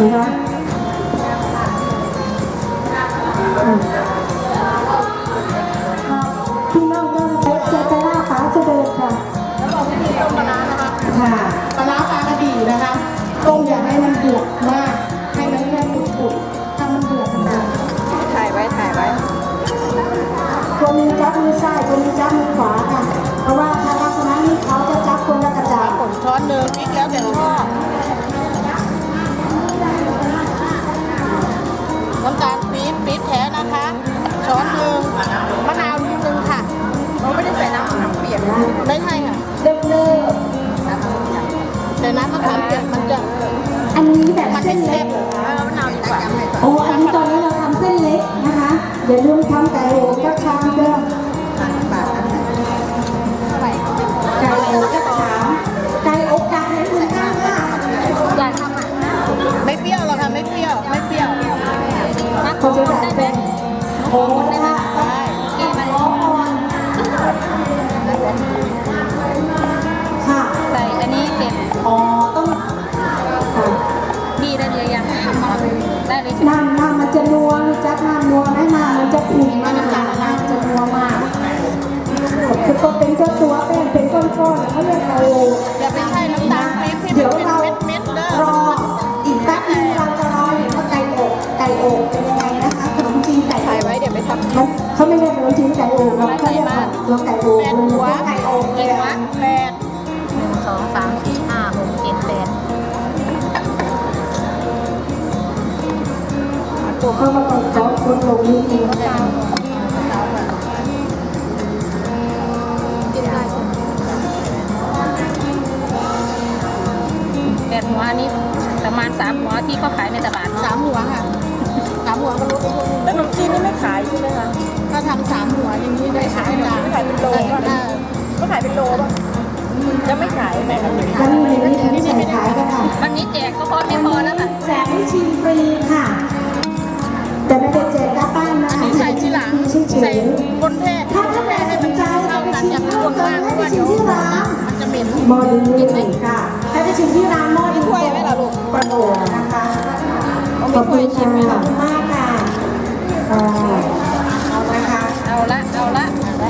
นะคะพี่น้องก็เจตนาฟ้าเสด็จค่ะ แล้วบอกวิธีต้มปลาร้านะคะ ค่ะปลาร้าปลากระดีนะคะ ต้มอย่าให้มันเดือดมาก คนหนึงจับมือซ้ายคนหนึงจับมือขวาค่ะ เพราะว่าถ้าลักษณะนี้เขาจะจับคนละกระจาผลช้อนหนึ่งพริกแล้วแต่ชอบน้ำตาลปี๊บปี๊บแท้นะคะ ช้อนหนึ่งมะนาวนิดนึงค่ะเราไม่ได้ใส่น้ำมะขามเปียกไม่ใช่ค่ะเริ่มเริ่มแต่น้ำมะขามเปียกมันจะอันนี้แบบมันเส้ไม่นแซ่เล็บกเออมะนาวดีกว่าโอ้อันนี้ตอนนี้เราทำเส้นเล็กนะคะ อย่าลืมทำไก่โอ่กับชามเด้อไก่โอ่กับชามไก่อกไก่ให้คุณข้างค่ะอยากทำอะไม่เปรี้ยวหรอกค่ะไม่เปรี้ยว ไม่เปรี้ยวเขาจะแบบเป็นโอ้ค่ะได้กินมันร้อนค่ะใส่อันนี้เสร็จอ๋อต้องค่ะดีได้เลยยังได้เลยใช่ไหม น้ำมันจะขุ่นมากน้ำจะนัวมากคือก็เป็นเจ้าตัวแป้งเป็นก้อนๆเขาเรียกไก่โอ่อย่าไปใช้น้ำตาลเดี๋ยวเราเม็ด เขามาต้องขอคนลงนิดนึงแปดหัวอันนี้ประมาณสามหัวที่เขาขายในตลาดสาเนาะมหัวค่ะสามหัวก็ลดไปพวกนี้ขนมจีนนี่ไม่ขายใช่ไหมคะถ้าทำสามหัวอย่างนี้ได้ขายจ้ะขายเป็นโลก็ก็ขายเป็นโลป่ะจะไม่ขายแบ่งกันแล้วมีในนี้ใส่ขายกันค่ะวันนี้แจกก็พอไม่พอแล้วค่ะแจกให้ชิมฟรีค่ะ แต่ไม่ได้แจกกลับบ้านนะนี่ใส่ทีหลังเฉใส่ยบนแพร่ๆถ้าท่านใดสนใจเข้าจะไปกันชิอย่ามงเพิ่ข้ามงเติมามกเพให้ราะไปว่าชิเดี๋มยวที่ร้านมันจะเหม็นหมอดีค่ะให้ไปชิมที่ร้านหม้ออินถ้วยไหมล่ะลูกประโดดนะคะขอบคุณค่ะขอบคุณมากค่ะอ่าเอานะคะเอาละเอาละ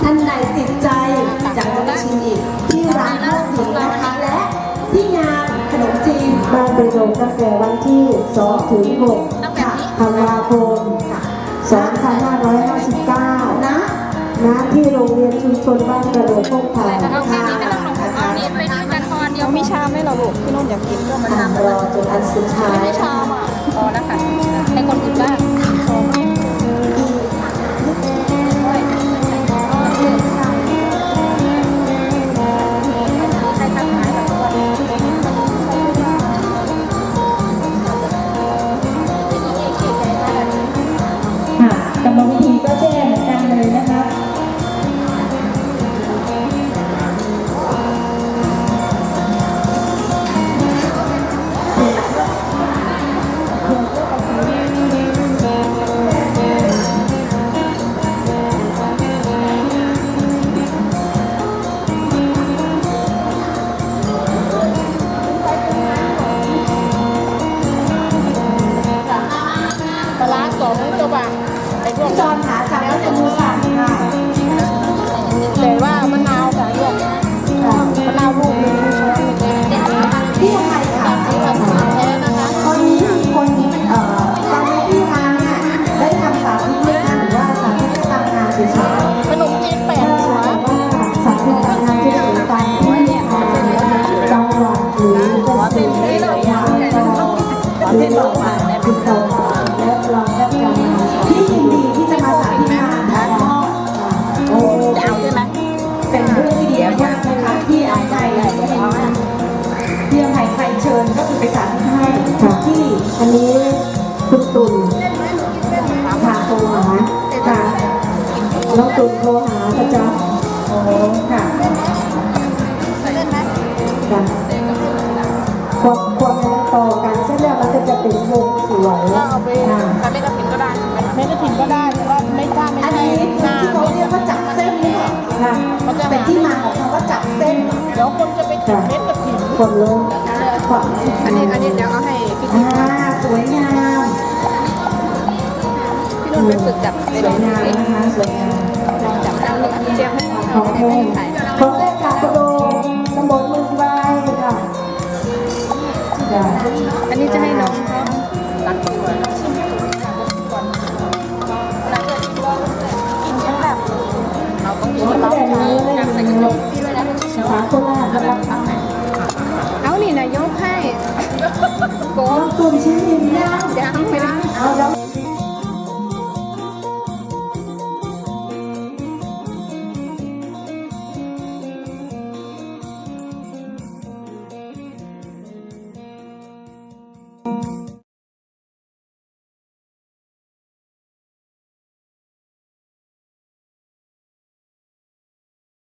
ท่านใดติดใจอยากจะไปชิมอีกที่ร้านข้าวหญิงนะคะและที่งานขนมจีนบ้านประโยงตั้งแต่วันที่2ถึง6ค่ะ ธันวาคมค่ะ2559 นะนะที่โรงเรียนชุมชนบ้านกระโดดพงผาเอาแค่ค่ะนี้ไม่ต้องลงนะเอาคะนี้ไปด้วยกันพอเดียวมีชามไหมล่ะลูกพี่นุ่นอยากกินก็มาอ่ารอจนอันสุดท้ายไม่ชามอะพอแล้วค่ะให้คนอื่น ร้าสองตัวบาทไอ้พวกจอนขาจากแล้วจะมูสั่งค่ะแต่ว่ามะนาว อันนี้คุณตุ่นค่ะโทรหาค่ะน้องตุ่นโทรหาประจาโอ้ค่ะค่ะความควางต่อกันเช่นเลือดมันจะเป็นวงสวยก็เอาไปเม็ดกระถิ่นก็ได้เม็ดกระถิ่นก็ได้ก็ไม่กล้าไม่ใช่อันนี้ที่เขาเรียกว่าจับเส้นนี่ค่ะเป็นที่มาของคำว่าจับเส้นแล้วคนจะไปจับเม็ดกระถิ่นคนลงอันนี้อันนี้เดี๋ยวเอาให้ สวยงามพี่นุ่นไปฝึกจับสในวยลองงามสินะคะสวยงามลองจับเอาเจียมให้ขเขาองให้แท้ถ่ายของแท้จากกระโดงตำบลเมืองใบค่ะจ้ะอันนี้จะให้น้อง cô thì xin thêm đi